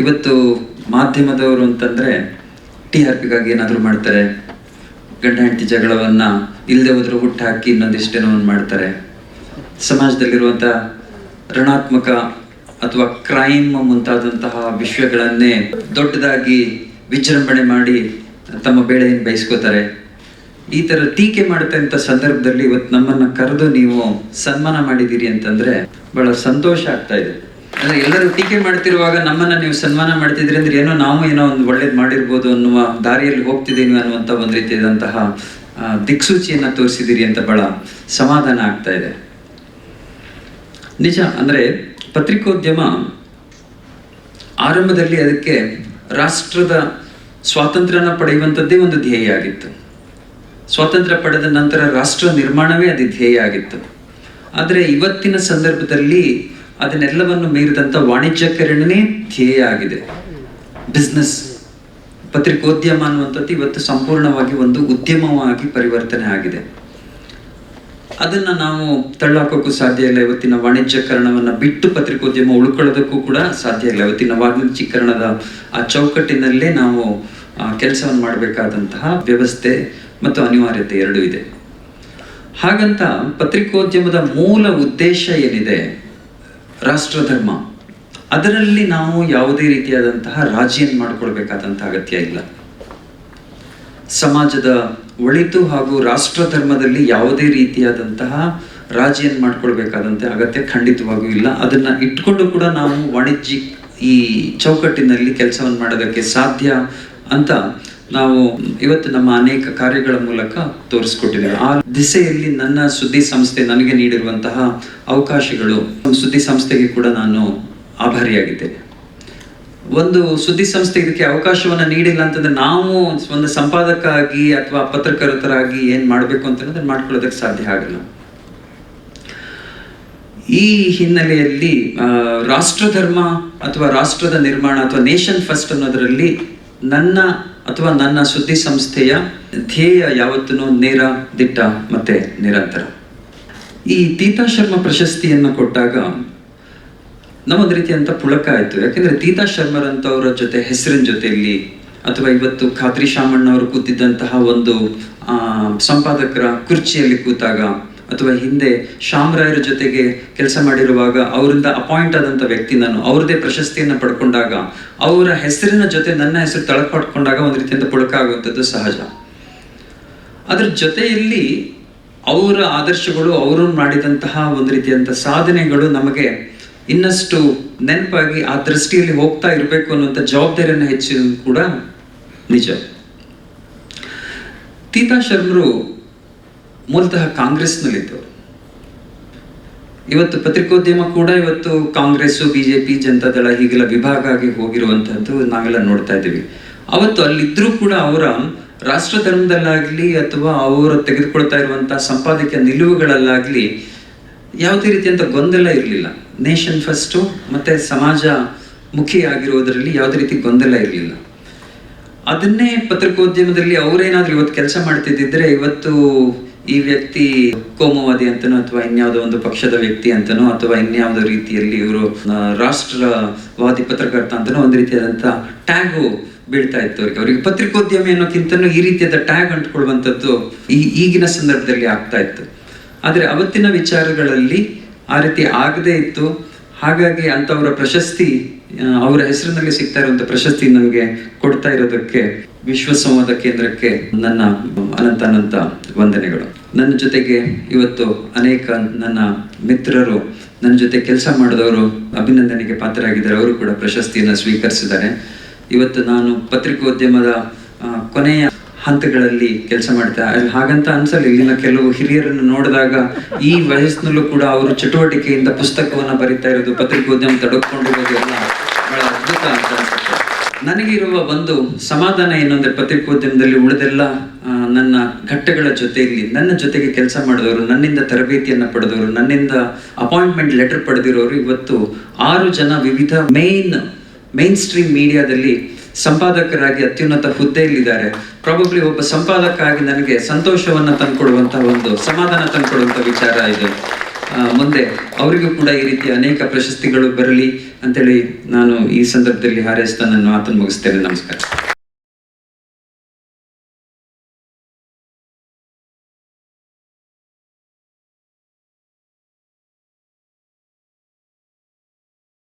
ಇವತ್ತು ಮಾಧ್ಯಮದವರು ಅಂತಂದ್ರೆ ಟಿ ಆರ್ ಪಿಗಾಗಿ ಏನಾದರೂ ಮಾಡ್ತಾರೆ. ಗಂಡ ಹೆಂಡತಿ ಜಗಳವನ್ನ ಇಲ್ಲದೆ ಹೋದ್ರೂ ಹುಟ್ಟು ಹಾಕಿ ಇನ್ನೊಂದಿಷ್ಟೇನೋ ಒಂದು ಮಾಡ್ತಾರೆ. ಸಮಾಜದಲ್ಲಿರುವಂಥ ಋಣಾತ್ಮಕ ಅಥವಾ ಕ್ರೈಮ್ ಮುಂತಾದಂತಹ ವಿಷಯಗಳನ್ನೇ ದೊಡ್ಡದಾಗಿ ವಿಜೃಂಭಣೆ ಮಾಡಿ ತಮ್ಮ ಬೇಳೆಯನ್ನು ಬಯಸ್ಕೋತಾರೆ. ಈ ಥರ ಟೀಕೆ ಅಂತ ಸಂದರ್ಭದಲ್ಲಿ ಇವತ್ತು ನಮ್ಮನ್ನ ಕರೆದು ನೀವು ಸನ್ಮಾನ ಮಾಡಿದ್ದೀರಿ ಅಂತಂದ್ರೆ ಬಹಳ ಸಂತೋಷ ಆಗ್ತಾ ಇದೆ. ಅಂದ್ರೆ ಎಲ್ಲರೂ ಟೀಕೆ ಮಾಡ್ತಿರುವಾಗ ನಮ್ಮನ್ನ ನೀವು ಸನ್ಮಾನ ಮಾಡ್ತಿದ್ರಿ ಅಂದ್ರೆ ಏನೋ ನಾವು ಏನೋ ಒಂದು ಒಳ್ಳೇದು ಮಾಡಿರ್ಬೋದು ಅನ್ನುವ ದಾರಿಯಲ್ಲಿ ಹೋಗ್ತಿದ್ದೀವಿ ಅನ್ನುವಂಥ ಒಂದು ರೀತಿಯಾದಂತಹ ದಿಕ್ಸೂಚಿಯನ್ನ ತೋರಿಸಿದಿರಿ ಅಂತ ಬಹಳ ಸಮಾಧಾನ ಆಗ್ತಾ ಇದೆ. ನಿಜ, ಅಂದ್ರೆ ಪತ್ರಿಕೋದ್ಯಮ ಆರಂಭದಲ್ಲಿ ಅದಕ್ಕೆ ರಾಷ್ಟ್ರದ ಸ್ವಾತಂತ್ರ್ಯನ ಪಡೆಯುವಂಥದ್ದೇ ಒಂದು ಧ್ಯೇಯ ಆಗಿತ್ತು. ಸ್ವಾತಂತ್ರ್ಯ ಪಡೆದ ನಂತರ ರಾಷ್ಟ್ರ ನಿರ್ಮಾಣವೇ ಅದು ಧ್ಯೇಯ ಆಗಿತ್ತು. ಆದರೆ ಇವತ್ತಿನ ಸಂದರ್ಭದಲ್ಲಿ ಅದನ್ನೆಲ್ಲವನ್ನು ಮೀರಿದಂಥ ವಾಣಿಜ್ಯಕರಣನೇ ಧ್ಯೇಯ ಆಗಿದೆ. ಬಿಸ್ನೆಸ್ ಪತ್ರಿಕೋದ್ಯಮ ಅನ್ನುವಂಥದ್ದು ಇವತ್ತು ಸಂಪೂರ್ಣವಾಗಿ ಒಂದು ಉದ್ಯಮವಾಗಿ ಪರಿವರ್ತನೆ ಆಗಿದೆ. ಅದನ್ನು ನಾವು ತಳ್ಳಾಕೋಕ್ಕೂ ಸಾಧ್ಯ ಇಲ್ಲ. ಇವತ್ತಿನ ವಾಣಿಜ್ಯಕರಣವನ್ನು ಬಿಟ್ಟು ಪತ್ರಿಕೋದ್ಯಮ ಉಳ್ಕೊಳ್ಳೋದಕ್ಕೂ ಕೂಡ ಸಾಧ್ಯ ಇಲ್ಲ. ಇವತ್ತಿನ ವಾಣಿಜ್ಯೀಕರಣದ ಆ ಚೌಕಟ್ಟಿನಲ್ಲೇ ನಾವು ಕೆಲಸವನ್ನು ಮಾಡಬೇಕಾದಂತಹ ವ್ಯವಸ್ಥೆ ಮತ್ತು ಅನಿವಾರ್ಯತೆ ಎರಡೂ ಇದೆ. ಹಾಗಂತ ಪತ್ರಿಕೋದ್ಯಮದ ಮೂಲ ಉದ್ದೇಶ ಏನಿದೆ? ರಾಷ್ಟ್ರಧರ್ಮ. ಅದರಲ್ಲಿ ನಾವು ಯಾವುದೇ ರೀತಿಯಾದಂತಹ ರಾಜಿಯನ್ನು ಮಾಡಿಕೊಳ್ಬೇಕಾದಂತಹ ಅಗತ್ಯ ಇಲ್ಲ. ಸಮಾಜದ ಒಳಿತು ಹಾಗೂ ರಾಷ್ಟ್ರ ಧರ್ಮದಲ್ಲಿ ಯಾವುದೇ ರೀತಿಯಾದಂತಹ ರಾಜಿಯನ್ನು ಮಾಡ್ಕೊಳ್ಬೇಕಾದಂತ ಅಗತ್ಯ ಖಂಡಿತವಾಗೂ ಇಲ್ಲ. ಅದನ್ನ ಇಟ್ಕೊಂಡು ಕೂಡ ನಾವು ವಾಣಿಜ್ಯ ಈ ಚೌಕಟ್ಟಿನಲ್ಲಿ ಕೆಲಸವನ್ನು ಮಾಡೋದಕ್ಕೆ ಸಾಧ್ಯ ಅಂತ ನಾವು ಇವತ್ತು ನಮ್ಮ ಅನೇಕ ಕಾರ್ಯಗಳ ಮೂಲಕ ತೋರಿಸ್ಕೊಟ್ಟಿದ್ದೇವೆ. ಆ ದಿಸೆಯಲ್ಲಿ ನನ್ನ ಸುದ್ದಿ ಸಂಸ್ಥೆ ನನಗೆ ನೀಡಿರುವಂತಹ ಅವಕಾಶಗಳು ಸುದ್ದಿ ಸಂಸ್ಥೆಗೆ ಕೂಡ ನಾನು ಆಭಾರಿಯಾಗಿದ್ದೇನೆ ಒಂದು ಸುದ್ದಿ ಸಂಸ್ಥೆ ಇದಕ್ಕೆ ಅವಕಾಶವನ್ನ ನೀಡಿಲ್ಲ ಅಂತಂದ್ರೆ ನಾವು ಒಂದು ಸಂಪಾದಕ ಆಗಿ ಅಥವಾ ಪತ್ರಕರ್ತರಾಗಿ ಏನ್ ಮಾಡ್ಬೇಕು ಅಂತ ಅದನ್ನ ಮಾಡ್ಕೊಳ್ಳೋದಕ್ಕೆ ಸಾಧ್ಯ ಆಗಲ್ಲ. ಈ ಹಿನ್ನೆಲೆಯಲ್ಲಿ ರಾಷ್ಟ್ರಧರ್ಮ ಅಥವಾ ರಾಷ್ಟ್ರದ ನಿರ್ಮಾಣ ಅಥವಾ ನೇಷನ್ ಫಸ್ಟ್ ಅನ್ನೋದರಲ್ಲಿ ನನ್ನ ಅಥವಾ ನನ್ನ ಸುದ್ದಿ ಸಂಸ್ಥೆಯ ಧ್ಯೇಯ ಯಾವತ್ತೂ ನೇರ ದಿಟ್ಟ ಮತ್ತೆ ನಿರಂತರ. ಈ ತೀತಾ ಶರ್ಮ ಪ್ರಶಸ್ತಿಯನ್ನು ಕೊಟ್ಟಾಗ ನಮ್ಮೊಂದು ರೀತಿಯಂಥ ಪುಳಕ ಆಯಿತು. ಯಾಕೆಂದರೆ ತೀತಾ ಶರ್ಮರಂತವರ ಜೊತೆ, ಹೆಸರಿನ ಜೊತೆಯಲ್ಲಿ ಅಥವಾ ಇವತ್ತು ಖಾತ್ರಿ ಶಾಮಣ್ಣವರು ಕೂತಿದ್ದಂತಹ ಒಂದು ಸಂಪಾದಕರ ಕುರ್ಚಿಯಲ್ಲಿ ಕೂತಾಗ ಅಥವಾ ಹಿಂದೆ ಶಾಮ್ರಾಯರ ಜೊತೆಗೆ ಕೆಲಸ ಮಾಡಿರುವಾಗ ಅವರಿಂದ ಅಪಾಯಿಂಟ್ ಆದಂತ ವ್ಯಕ್ತಿ ನಾನು ಅವ್ರದ್ದೇ ಪ್ರಶಸ್ತಿಯನ್ನ ಪಡ್ಕೊಂಡಾಗ, ಅವರ ಹೆಸರಿನ ಜೊತೆ ನನ್ನ ಹೆಸರು ತಳಕ ಪಡ್ಕೊಂಡಾಗ ಒಂದು ರೀತಿಯಿಂದ ಪುಳಕ ಆಗುವಂಥದ್ದು ಸಹಜ. ಅದ್ರ ಜೊತೆಯಲ್ಲಿ ಅವರ ಆದರ್ಶಗಳು ಅವರು ಮಾಡಿದಂತಹ ಒಂದು ರೀತಿಯಂತ ಸಾಧನೆಗಳು ನಮಗೆ ಇನ್ನಷ್ಟು ನೆನಪಾಗಿ ಆ ದೃಷ್ಟಿಯಲ್ಲಿ ಹೋಗ್ತಾ ಇರಬೇಕು ಅನ್ನುವಂಥ ಜವಾಬ್ದಾರಿಯನ್ನು ಹೆಚ್ಚಿರೋದು ಕೂಡ ನಿಜ. ತೀತಾ ಶರ್ಮರು ಮೂಲತಃ ಕಾಂಗ್ರೆಸ್ನಲ್ಲಿದ್ದವರು. ಇವತ್ತು ಪತ್ರಿಕೋದ್ಯಮ ಕೂಡ ಇವತ್ತು ಕಾಂಗ್ರೆಸ್ ಬಿಜೆಪಿ ಜನತಾದಳ ಹೀಗೆಲ್ಲ ವಿಭಾಗ ಆಗಿ ಹೋಗಿರುವಂತಹದ್ದು ನಾವೆಲ್ಲ ನೋಡ್ತಾ ಇದ್ದೀವಿ. ಅವತ್ತು ಅಲ್ಲಿದ್ರೂ ಕೂಡ ಅವರ ರಾಷ್ಟ್ರ ಧರ್ಮದಲ್ಲಾಗ್ಲಿ ಅಥವಾ ಅವರು ತೆಗೆದುಕೊಳ್ತಾ ಇರುವಂತಹ ಸಂಪಾದಕೀಯ ನಿಲುವುಗಳಲ್ಲಾಗ್ಲಿ ಯಾವುದೇ ರೀತಿಯಂತ ಗೊಂದಲ ಇರಲಿಲ್ಲ. ನೇಷನ್ ಫಸ್ಟು ಮತ್ತೆ ಸಮಾಜ ಮುಖಿ ಆಗಿರೋದರಲ್ಲಿ ಯಾವುದೇ ರೀತಿ ಗೊಂದಲ ಇರಲಿಲ್ಲ. ಅದನ್ನೇ ಪತ್ರಿಕೋದ್ಯಮದಲ್ಲಿ ಅವರೇನಾದ್ರೂ ಇವತ್ತು ಕೆಲಸ ಮಾಡ್ತಿದ್ದಿದ್ರೆ ಇವತ್ತು ಈ ವ್ಯಕ್ತಿ ಕೋಮುವಾದಿ ಅಂತನೋ ಅಥವಾ ಇನ್ಯಾವುದೋ ಒಂದು ಪಕ್ಷದ ವ್ಯಕ್ತಿ ಅಂತನೋ ಅಥವಾ ಇನ್ಯಾವುದೋ ರೀತಿಯಲ್ಲಿ ಇವರು ರಾಷ್ಟ್ರವಾದಿ ಪತ್ರಕರ್ತ ಅಂತನೋ ಒಂದು ರೀತಿಯಾದಂಥ ಟ್ಯಾಗು ಬೀಳ್ತಾ ಇತ್ತು ಅವರಿಗೆ. ಅವರಿಗೆ ಪತ್ರಿಕೋದ್ಯಮಿ ಅನ್ನೋಕ್ಕಿಂತನೂ ಈ ರೀತಿಯಾದ ಟ್ಯಾಗ್ ಅಂಟ್ಕೊಳ್ಳುವಂಥದ್ದು ಈ ಈಗಿನ ಸಂದರ್ಭದಲ್ಲಿ ಆಗ್ತಾ ಇತ್ತು. ಆದರೆ ಅವತ್ತಿನ ವಿಚಾರಗಳಲ್ಲಿ ಆ ರೀತಿ ಆಗದೇ ಇತ್ತು. ಹಾಗಾಗಿ ಅಂಥವರ ಪ್ರಶಸ್ತಿ ಅವರ ಹೆಸರಿನಲ್ಲಿ ಸಿಗ್ತಾ ಇರುವಂಥ ಪ್ರಶಸ್ತಿ ನಮಗೆ ಕೊಡ್ತಾ ಇರೋದಕ್ಕೆ ವಿಶ್ವ ಸಂವಾದ ಕೇಂದ್ರಕ್ಕೆ ನನ್ನ ಅನಂತ ಅನಂತ ವಂದನೆಗಳು. ನನ್ನ ಜೊತೆಗೆ ಇವತ್ತು ಅನೇಕ ನನ್ನ ಮಿತ್ರರು, ನನ್ನ ಜೊತೆ ಕೆಲಸ ಮಾಡಿದವರು ಅಭಿನಂದನೆಗೆ ಪಾತ್ರರಾಗಿದ್ದಾರೆ. ಅವರು ಕೂಡ ಪ್ರಶಸ್ತಿಯನ್ನು ಸ್ವೀಕರಿಸಿದ್ದಾರೆ. ಇವತ್ತು ನಾನು ಪತ್ರಿಕೋದ್ಯಮದ ಕೊನೆಯ ಹಂತಗಳಲ್ಲಿ ಕೆಲಸ ಮಾಡ್ತಾ ಹಾಗಂತ ಅನ್ಸಲ್ಲ. ಇಲ್ಲಿನ ಕೆಲವು ಹಿರಿಯರನ್ನು ನೋಡಿದಾಗ ಈ ವಯಸ್ಸಿನಲ್ಲೂ ಕೂಡ ಅವರು ಚಟುವಟಿಕೆಯಿಂದ ಪುಸ್ತಕವನ್ನು ಬರಿತಾ ಇರೋದು ಪತ್ರಿಕೋದ್ಯಮ ತಡಕೊಂಡಿರೋದು ಎಲ್ಲ ಬಹಳ ಅದ್ಭುತ ಅಂತ ಅನ್ಸುತ್ತೆ. ನನಗಿರುವ ಒಂದು ಸಮಾಧಾನ ಏನಂದ್ರೆ ಪತ್ರಿಕೋದ್ಯಮದಲ್ಲಿ ಉಳಿದೆಲ್ಲ ನನ್ನ ಘಟ್ಟಗಳ ಜೊತೆಯಲ್ಲಿ, ನನ್ನ ಜೊತೆಗೆ ಕೆಲಸ ಮಾಡಿದವರು, ನನ್ನಿಂದ ತರಬೇತಿಯನ್ನ ಪಡೆದವರು, ನನ್ನಿಂದ ಅಪಾಯಿಂಟ್ಮೆಂಟ್ ಲೆಟರ್ ಪಡೆದಿರೋರು ಇವತ್ತು ಆರು ಜನ ವಿವಿಧ ಮೇನ್ ಮೇನ್ ಸ್ಟ್ರೀಮ್ ಮೀಡಿಯಾದಲ್ಲಿ ಸಂಪಾದಕರಾಗಿ ಅತ್ಯುನ್ನತ ಹುದ್ದೆಯಲ್ಲಿದ್ದಾರೆ. ಪ್ರಾಬಬ್ಲಿ ಒಬ್ಬ ಸಂಪಾದಕ ಆಗಿ ನನಗೆ ಸಂತೋಷವನ್ನ ತಂದ್ಕೊಡುವಂತಹ ಒಂದು, ಸಮಾಧಾನ ತಂದುಕೊಡುವಂಥ ವಿಚಾರ ಇದು. ಮುಂದೆ ಅವರಿಗೂ ಕೂಡ ಈ ರೀತಿ ಅನೇಕ ಪ್ರಶಸ್ತಿಗಳು ಬರಲಿ ಅಂತೇಳಿ ನಾನು ಈ ಸಂದರ್ಭದಲ್ಲಿ ಹಾರೈಸ್ತಾ ನನ್ನ ಮಾತನ್ನು ಮುಗಿಸ್ತೇನೆ. ನಮಸ್ಕಾರ.